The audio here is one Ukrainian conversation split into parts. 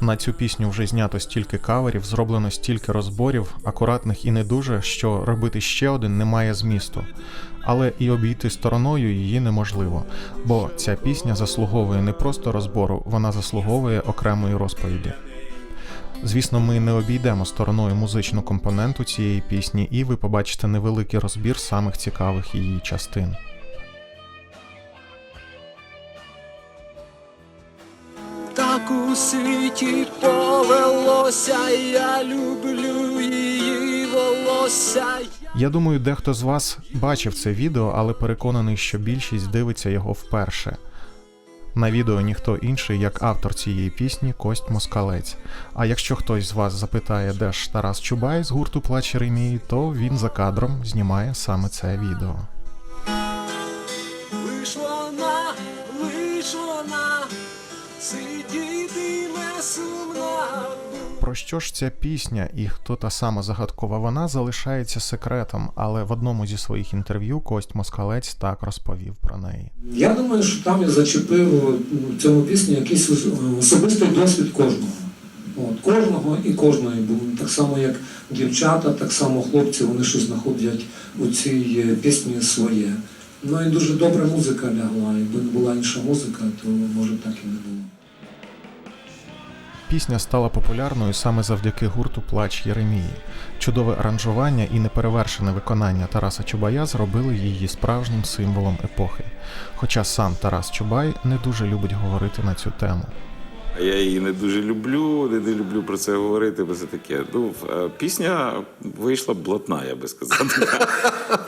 На цю пісню вже знято стільки каверів, зроблено стільки розборів, акуратних і не дуже, що робити ще один немає змісту. Але і обійти стороною її неможливо, бо ця пісня заслуговує не просто розбору, вона заслуговує окремої розповіді. Звісно, ми не обійдемо стороною музичну компоненту цієї пісні, і ви побачите невеликий розбір самих цікавих її частин. Світі повелося, я люблю її волосся. Я думаю, дехто з вас бачив це відео, але переконаний, що більшість дивиться його вперше. На відео ніхто інший, як автор цієї пісні Кость Москалець. А якщо хтось з вас запитає, де ж Тарас Чубай з гурту Плач Єремії, то він за кадром знімає саме це відео. Сидітиме сумна. Про що ж ця пісня і хто та сама загадкова вона залишається секретом, але в одному зі своїх інтерв'ю Кость Москалець так розповів про неї. Я думаю, що там я зачепив ну, в цьому пісні якийсь особистий досвід кожного. От, кожного і кожної. Бо так само, як дівчата, так само хлопці, вони щось знаходять у цій е, пісні своє. Ну і дуже добра музика лягла. Якби не була інша музика, то може так і не було. Пісня стала популярною саме завдяки гурту Плач Єремії. Чудове аранжування і неперевершене виконання Тараса Чубая зробили її справжнім символом епохи. Хоча сам Тарас Чубай не дуже любить говорити на цю тему. Я її не дуже люблю, не, не люблю про це говорити, бо це таке. Ну, е, пісня вийшла блатна, я би сказав.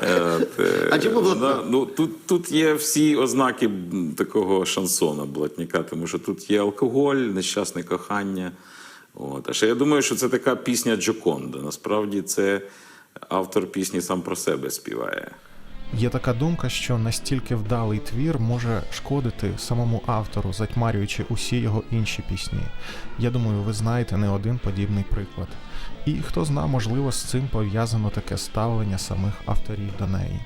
Е, А чому блатна? Ну, тут, тут є всі ознаки такого шансона блатника, тому що тут є алкоголь, нещасне кохання. От. А ще я думаю, що це така пісня Джоконда. Насправді це автор пісні сам про себе співає. Є така думка, що настільки вдалий твір може шкодити самому автору, затьмарюючи усі його інші пісні. Я думаю, ви знаєте не один подібний приклад. І хто зна, можливо, з цим пов'язано таке ставлення самих авторів до неї.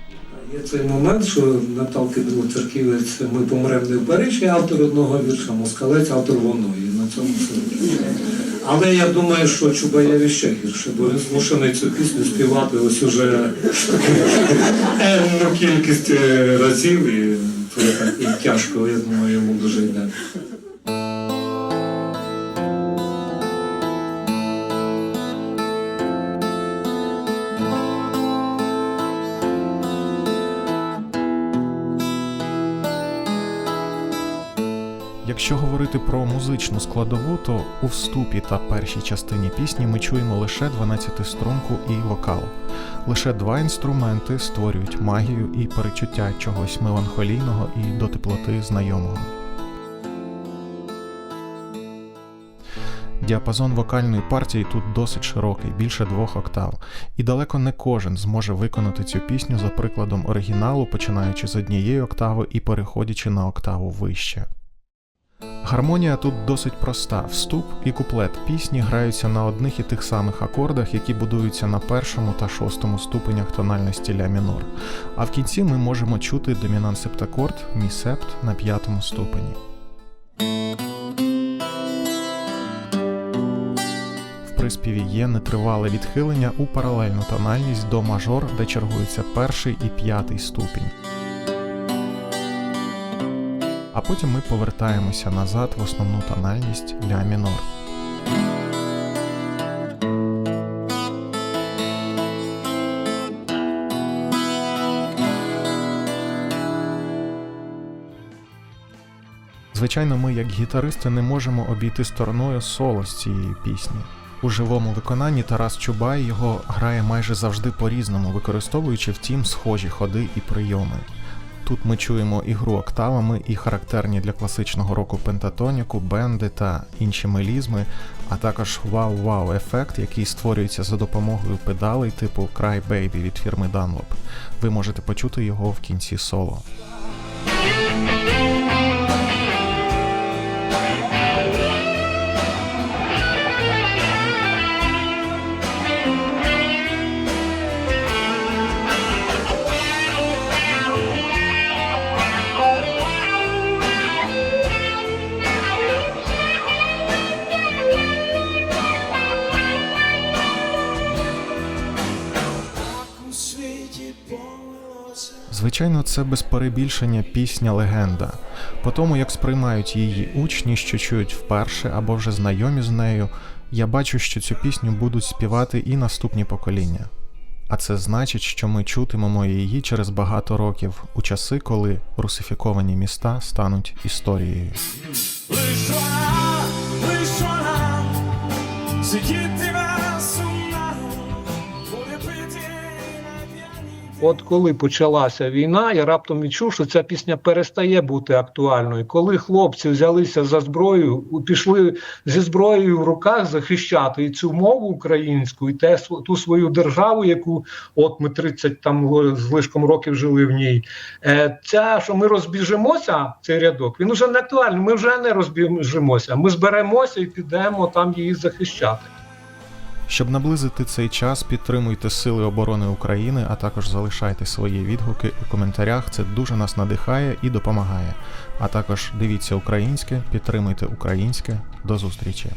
Є цей момент, що Наталки Білоцерківець ми помремо не в Парижі, автор одного вірша, москалець, автор воно. Цьому сенсі. Але я думаю, що Чубаєві ще гірше, бо він змушений цю пісню співати ось уже енну кількість е, разів, і так і тяжко, я думаю, йому дуже йде. Якщо говорити про музичну складову, то у вступі та першій частині пісні ми чуємо лише 12-струнку і вокал. Лише два інструменти створюють магію і перечуття чогось меланхолійного і до теплоти знайомого. Діапазон вокальної партії тут досить широкий, більше двох октав, і далеко не кожен зможе виконати цю пісню за прикладом оригіналу, починаючи з однієї октави і переходячи на октаву вище. Гармонія тут досить проста. Вступ і куплет пісні граються на одних і тих самих акордах, які будуються на першому та шостому ступенях тональності ля мінор. А в кінці ми можемо чути домінант септакорд мі септ на п'ятому ступені. Приспіві є нетривале відхилення у паралельну тональність до мажор, де чергуються перший і п'ятий ступінь. А потім ми повертаємося назад в основну тональність ля мінор. Звичайно, ми, як гітаристи, не можемо обійти стороною соло з цієї пісні. У живому виконанні Тарас Чубай його грає майже завжди по-різному, використовуючи втім схожі ходи і прийоми. Тут ми чуємо ігру октавами і характерні для класичного року пентатоніку, бенди та інші мелізми, а також вау-вау ефект, який створюється за допомогою педалей типу Cry Baby від фірми Dunlop. Ви можете почути його в кінці соло. Звичайно, це без перебільшення пісня легенда. По тому, як сприймають її учні, що чують вперше або вже знайомі з нею, я бачу, що цю пісню будуть співати і наступні покоління. А це значить, що ми чутимемо її через багато років, у часи, коли русифіковані міста стануть історією. Лиш вона, лиш От коли почалася війна, я раптом відчув, що ця пісня перестає бути актуальною. Коли хлопці взялися за зброю, пішли зі зброєю в руках захищати і цю мову українську, і те ту свою державу, яку от ми 30 там з лишком років жили в ній. Е, Ця, що ми розбіжимося, цей рядок, він уже не актуальний. Ми вже не розбіжимося. Ми зберемося і підемо там її захищати. Щоб наблизити цей час, підтримуйте Сили оборони України, а також залишайте свої відгуки у коментарях. Це дуже нас надихає і допомагає. А також дивіться українське, підтримуйте українське. До зустрічі!